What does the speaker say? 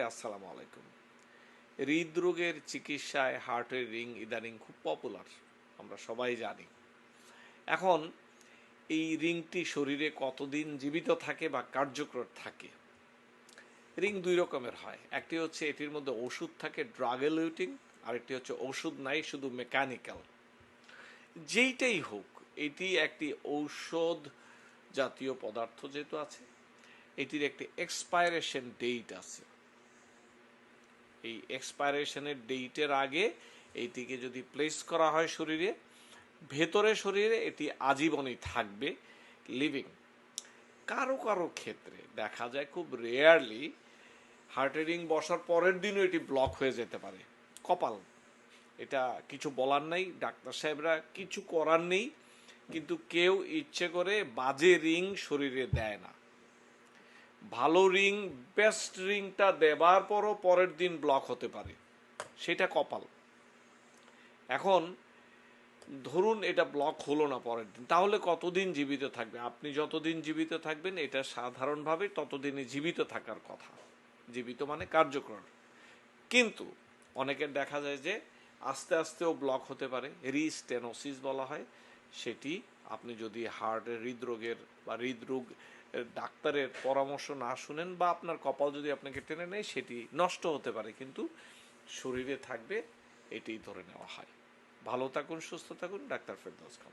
আসসালামু আলাইকুম। হৃদরোগের চিকিৎসায় হার্টের রিং ইদানিং খুব পপুলার, আমরা সবাই জানি। এখন এই রিংটি শরীরে কতদিন জীবিত থাকে বা কার্যকর থাকে? রিং দুই রকমের হয়। একটি হচ্ছে এটির মধ্যে ওষুধ থাকে ড্রাগ এলিউটিং আরেকটি হচ্ছে ওষুধ নাই, শুধু মেকানিক্যাল যেইটাই হোক, এটি একটি ঔষধ জাতীয় পদার্থ যেহেতু আছে, এটির একটি এক্সপায়ারেশন ডেট আছে। এই এক্সপায়ারেশনের ডেটের আগে এইটিকে যদি প্লেস করা হয় শরীরে, ভেতরে শরীরে এটি আজীবনই থাকবে লিভিং কারও কারও ক্ষেত্রে দেখা যায় খুব রেয়ারলি হার্টের রিং বসার পরের দিনও এটি ব্লক হয়ে যেতে পারে। কপাল, এটা কিছু বলার নেই, ডাক্তার সাহেবরা কিছু করার নেই, কিন্তু কেউ ইচ্ছে করে বাজে রিং শরীরে দেয় না। ভালো রিং বেস্ট রিংটা দেবার পরও পরের দিন ব্লক হতে পারে। সেটা কপাল। এখন ধরুন এটা ব্লক হলো না পরের দিন, তাহলে কতদিন জীবিত থাকবে? আপনি যতদিন জীবিত থাকবেন, এটা সাধারণভাবে ততদিনই জীবিত থাকার কথা। জীবিত মানে কার্যকর কিন্তু অনেকের দেখা যায় যে আস্তে আস্তেও ব্লক হতে পারে। রিস্টেনোসিস বলা হয়। সেটি আপনি যদি হার্টের হৃদরোগের বা হৃদরোগ ডাক্তারের পরামর্শ না শুনেন বা আপনার কপাল যদি আপনাকে টেনে নেয়, সেটি নষ্ট হতে পারে। কিন্তু শরীরে থাকবে এটি ধরে নেওয়া হয়। ভালো থাকুন, সুস্থ থাকুন, ডাক্তার ফেরদৌস খান